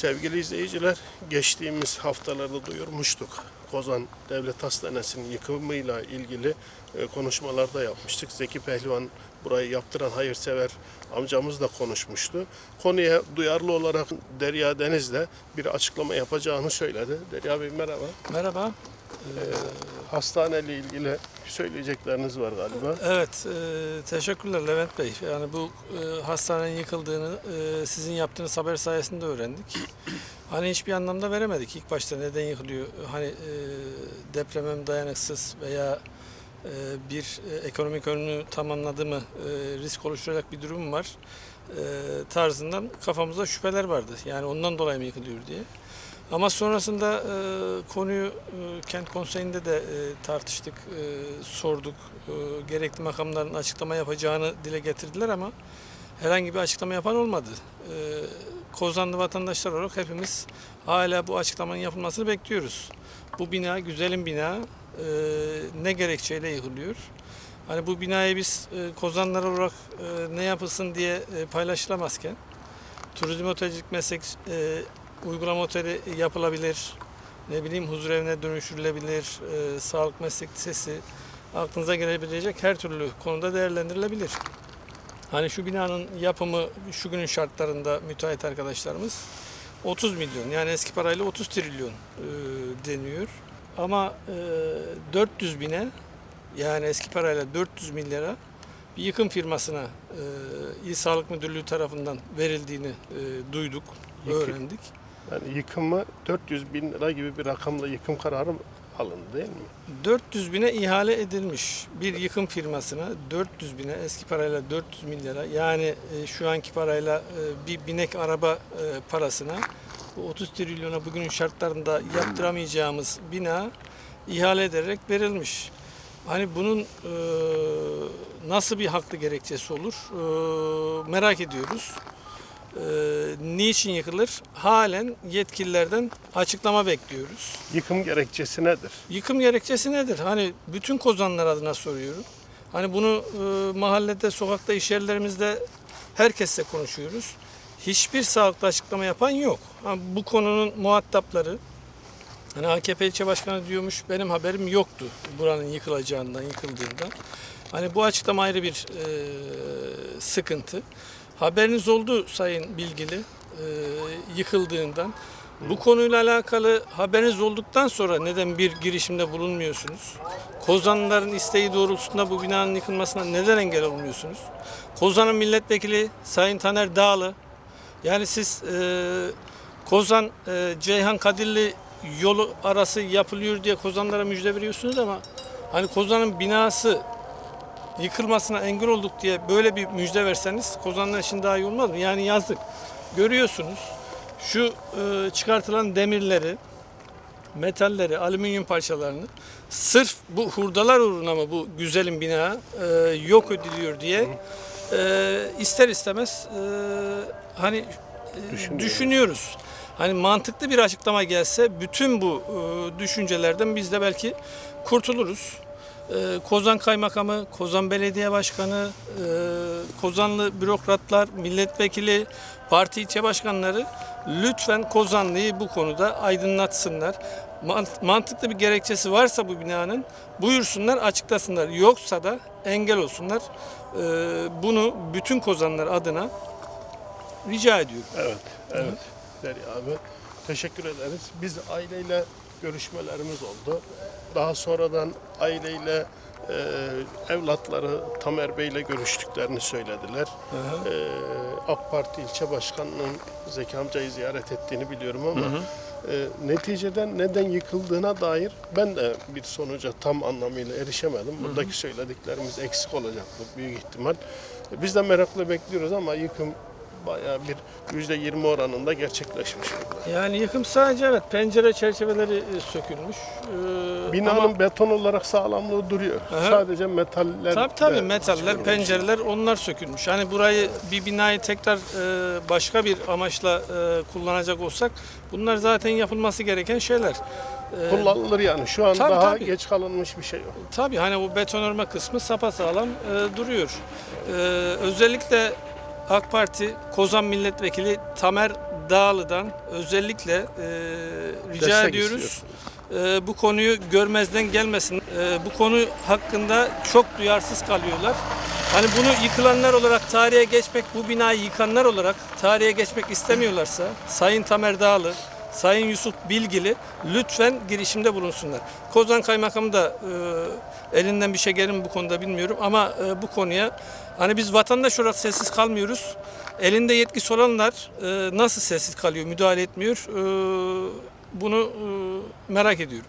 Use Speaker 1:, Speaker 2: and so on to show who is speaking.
Speaker 1: Sevgili izleyiciler, geçtiğimiz haftalarda duyurmuştuk. Kozan Devlet Hastanesi'nin yıkımıyla ilgili e, konuşmalarda yapmıştık. Zeki Pehlivan burayı yaptıran hayırsever amcamız da konuşmuştu. Konuya duyarlı olarak Derya Deniz de bir açıklama yapacağını söyledi. Derya Bey merhaba.
Speaker 2: Merhaba.
Speaker 1: Hastaneyle ilgili söyleyecekleriniz var galiba.
Speaker 2: Evet, e, teşekkürler Levent Bey. Yani bu e, hastanenin yıkıldığını e, sizin yaptığınız haber sayesinde öğrendik. Hani hiçbir anlamda veremedik ilk başta neden yıkılıyor. Hani e, depreme mi dayanıksız veya e, bir e, ekonomik önünü tamamladı mı e, risk oluşturacak bir durum var e, tarzından kafamızda şüpheler vardı. Yani ondan dolayı mı yıkılıyor diye. Ama sonrasında e, konuyu e, kent konseyinde de e, tartıştık, e, sorduk. E, gerekli makamların açıklama yapacağını dile getirdiler ama herhangi bir açıklama yapan olmadı. E, Kozanlı vatandaşlar olarak hepimiz hala bu açıklamanın yapılmasını bekliyoruz. Bu bina güzelim bina. E, ne gerekçeyle yıkılıyor? Hani bu binayı biz e, Kozanlar olarak e, ne yapılsın diye e, paylaşılamazken turizm otelcilik meslek e, uygulama oteli yapılabilir. Ne bileyim huzur evine dönüştürülebilir. e, sağlık meslek lisesi aklınıza gelebilecek her türlü konuda değerlendirilebilir. Hani şu binanın yapımı şu günün şartlarında müteahhit arkadaşlarımız 30 milyon yani eski parayla 30 trilyon e, deniyor. Ama e, 400 bine yani eski parayla 400 milyara bir yıkım firmasına e, İl Sağlık Müdürlüğü tarafından verildiğini e, duyduk,
Speaker 1: Yıkım.
Speaker 2: öğrendik.
Speaker 1: Yani yıkımı 400 bin lira gibi bir rakamla yıkım kararı alındı değil mi?
Speaker 2: 400 bine ihale edilmiş bir yıkım firmasına 400 bine eski parayla 400 milyara yani e, şu anki parayla e, bir binek araba e, parasına bu 30 trilyona bugünün şartlarında yaptıramayacağımız bina ihale ederek verilmiş. Hani bunun nasıl bir haklı gerekçesi olur merak ediyoruz. E, niçin yıkılır? Halen yetkililerden açıklama bekliyoruz.
Speaker 1: Yıkım gerekçesi nedir?
Speaker 2: Yıkım gerekçesi nedir? Hani bütün kozanlar adına soruyorum. Hani bunu e, mahallede, sokakta, iş yerlerimizde herkesle konuşuyoruz. Hiçbir sağlıklı açıklama yapan yok. Ha, bu konunun muhatapları, hani AKP ilçe başkanı diyormuş, benim haberim yoktu buranın yıkılacağından, yıkıldığından. Hani bu açıklama ayrı bir e, sıkıntı. Haberiniz oldu sayın bilgili, e, yıkıldığından. Bu konuyla alakalı haberiniz olduktan sonra neden bir girişimde bulunmuyorsunuz? Kozanlıların isteği doğrultusunda bu binanın yıkılmasına neden engel olmuyorsunuz? Kozan'ın milletvekili Sayın Taner Dağlı, yani siz e, Kozan e, Ceyhan Kadirli yolu arası yapılıyor diye Kozanlara müjde veriyorsunuz ama hani Kozan'ın binası yıkılmasına engel olduk diye böyle bir müjde verseniz Kozanlar için daha iyi olmaz mı? Yani yazdık. Görüyorsunuz şu e, çıkartılan demirleri, metalleri, alüminyum parçalarını sırf bu hurdalar uğruna mı bu güzelim bina e, yok ediliyor diye e, ister istemez e, hani e, düşünüyoruz. Hani mantıklı bir açıklama gelse bütün bu e, düşüncelerden biz de belki kurtuluruz. E, Kozan Kaymakamı, Kozan Belediye Başkanı, e, Kozanlı bürokratlar, milletvekili, parti ilçe başkanları lütfen Kozanlı'yı bu konuda aydınlatsınlar. Mant- Mantıklı bir gerekçesi varsa bu binanın buyursunlar, açıklasınlar. Yoksa da engel olsunlar. E, Bunu bütün Kozanlar adına rica ediyorum.
Speaker 1: Evet, evet. Derya abi. Teşekkür ederiz. Biz aileyle görüşmelerimiz oldu. Daha sonradan aileyle e, evlatları Tamer Bey'le görüştüklerini söylediler. E, AK Parti ilçe başkanının Zeki amcayı ziyaret ettiğini biliyorum ama e, neticeden neden yıkıldığına dair ben de bir sonuca tam anlamıyla erişemedim. Buradaki söylediklerimiz eksik olacak bu büyük ihtimal. E, Biz de merakla bekliyoruz ama yıkım bayağı bir yüzde yirmi oranında gerçekleşmiş.
Speaker 2: Yani yıkım sadece evet pencere çerçeveleri e, sökülmüş. Ee,
Speaker 1: Binanın
Speaker 2: ama-
Speaker 1: beton olarak sağlamlığı duruyor.
Speaker 2: Aha.
Speaker 1: Sadece metaller
Speaker 2: Tabii tabii metaller,
Speaker 1: sökülmüş.
Speaker 2: pencereler onlar sökülmüş. Hani burayı bir binayı tekrar e, başka bir amaçla e, kullanacak olsak bunlar zaten yapılması gereken şeyler. E,
Speaker 1: Kullanılır yani. Şu an
Speaker 2: Tabii,
Speaker 1: daha
Speaker 2: tabii.
Speaker 1: geç kalınmış bir şey yok.
Speaker 2: Tabii hani bu betonarme kısmı sapasağlam e, duruyor. E, özellikle AK Parti Kozan Milletvekili Tamer Dağlı'dan özellikle e, rica
Speaker 1: Destek
Speaker 2: ediyoruz. e, bu konuyu görmezden gelmesin. E, bu konu hakkında çok duyarsız kalıyorlar. Hani bunu yıkılanlar olarak tarihe geçmek, bu binayı yıkanlar olarak tarihe geçmek istemiyorlarsa Sayın Tamer Dağlı, Sayın Yusuf Bilgili lütfen girişimde bulunsunlar. Kozan Kaymakamı da e, elinden bir şey gelir mi bu konuda bilmiyorum ama e, bu konuya hani biz vatandaş olarak sessiz kalmıyoruz. Elinde yetkisi olanlar e, nasıl sessiz kalıyor, müdahale etmiyor? E, bunu e, merak ediyorum.